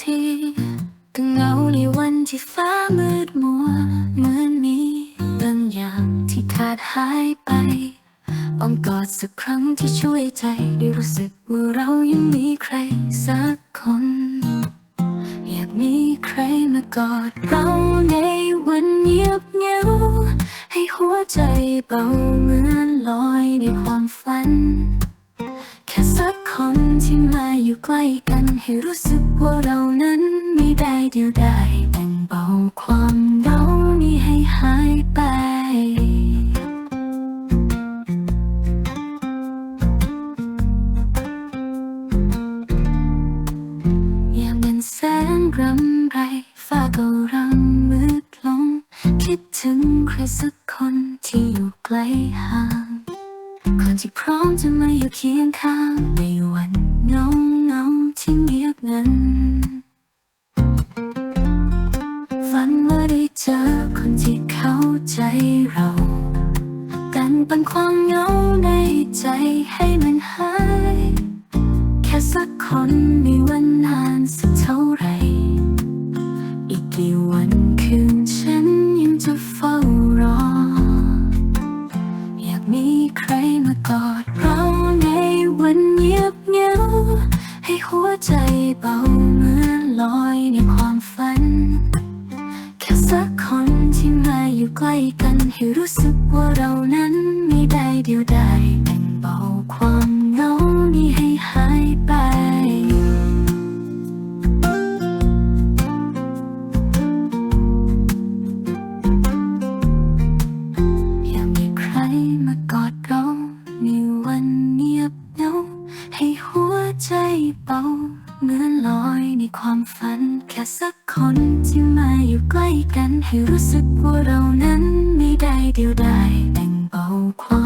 ทีก็เหงาในวันที่ฟ้ามืดมัว เหมือนมีบางอย่างที่ขาดหายไปอ้อมกอดสักครั้งที่ช่วยใจ ได้รู้สึกว่าเรายังมีใครสักคน อยากมีใครมากอดเราในวันเงียบเงาให้หัวใจเบาเหมือนลอย กันให้รู้สึกว่าเรานั้นไม่ได้เดียวดายแบ่งเบาความเหงานี้ให้หายไป อยาเป็นแสงรำไรฟ้าก็รำมืดลง คิดถึงใครสักคนที่อยู่ไกลห่างคนที่พร้อมจะมาอยู่เคียงข้างในวันเหงา จอคนที่เข้าใจเรา กันปันความเหงาในใจให้มันหาย แค่สักคนในวันนานสักเท่าไร อีกกี่วันคืนฉันยังจะเฝ้ารอ อยากมีใครมากอดเราในวันเงียบเงาให้หัวใจเบาเหมือนลอยในความฝัน ที่มาอยู่ใกล้กันให้รู้สึกว่าเรานั้นไม่ได้เดียวดายแบ่งเบาความเหงานี้ให้หายไป อยากมีใครมากอดเราในวันเงียบเหงาให้หัวใจเบา เหมือนลอยในความฝัน แค่สักคนที่มาอยู่ใกล้กัน ให้รู้สึกว่าเรานั้นไม่ได้เดียวดายแต่งเบาความ